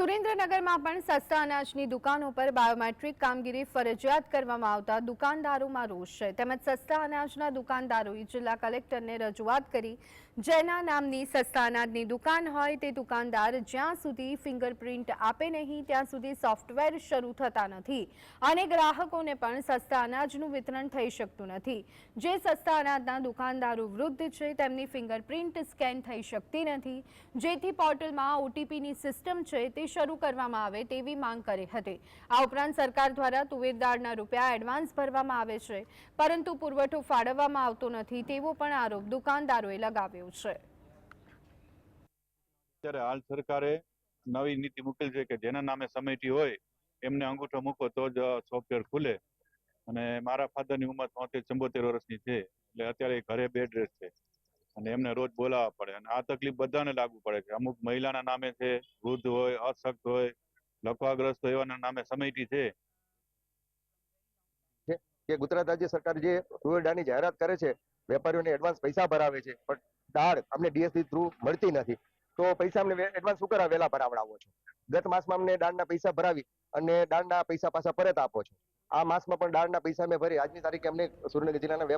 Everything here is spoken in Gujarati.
સુરેન્દ્રનગરમાં પણ સસ્તા અનાજની દુકાનો પર બાયોમેટ્રિક કામગીરી ફરજિયાત કરવામાં આવતા દુકાનદારોમાં રોષ છે. તેમજ સસ્તા અનાજના દુકાનદારોએ જિલ્લા કલેક્ટરને રજૂઆત કરી, જેના નામની સસ્તા અનાજની દુકાન હોય તે દુકાનદાર જ્યાં સુધી ફિંગરપ્રિન્ટ આપે નહીં, ત્યાં સુધી સોફ્ટવેર શરૂ થતા નથી અને ગ્રાહકોને પણ સસ્તા અનાજનું વિતરણ થઈ શકતું નથી. જે સસ્તા અનાજના દુકાનદારો વૃદ્ધ છે, તેમની ફિંગરપ્રિન્ટ સ્કેન થઈ શકતી નથી. જેથી પોર્ટલમાં ઓટીપીની સિસ્ટમ છે, તે શરૂ કરવામાં આવે તેવી માંગ કરી હતી. આ ઉપરાંત સરકાર દ્વારા તુવેર દાળના રૂપિયા એડવાન્સ ભરવામાં આવે છે, પરંતુ પુરવઠો ફાળવવામાં આવતો નથી તેવો પણ આરોપ દુકાનદારોએ લગાવ્યો છે. ત્યારે હાલ સરકારે નવી નીતિ મૂકેલ છે કે જેના નામે સમિતિ હોય એમને અંગૂઠો મૂકો તો જ સોફ્ટવેર ખુલે. અને મારા ફાધરની ઉંમર તોતેર ચુંબોતેર વર્ષની છે, એટલે અત્યારે ઘરે બેડ રેસ્ટ છે. અને એમને રોજ બોલાવવા પડે. અને આ તકલીફ બધાને લાગુ પડે છે. અમુક મહિલાના નામે છે, વૃદ્ધ હોય, અશક્ત હોય, લકવાગ્રસ્ત એવાના નામે સમિતિ છે. કે ગુજરાત રાજ્ય સરકાર જે ટુવેડાની જાહેરાત કરે છે, વેપારીઓને એડવાન્સ પૈસા ભરાવે છે, પણ દાળ અમને ડીએસસી થ્રુ મળતી નથી. તો પૈસા અમને એડવાન્સ શું કરવા? વહેલા ભરાવડાવો છો. ગત માસમાં અમને દાળના પૈસા ભરાવી અને દાળના પૈસા પાછા પરત આપો છો. આ માસમાં પણ દાળના પૈસા અમે ભરી. આજની તારીખે અમને સુરેન્દ્રનગર જિલ્લાના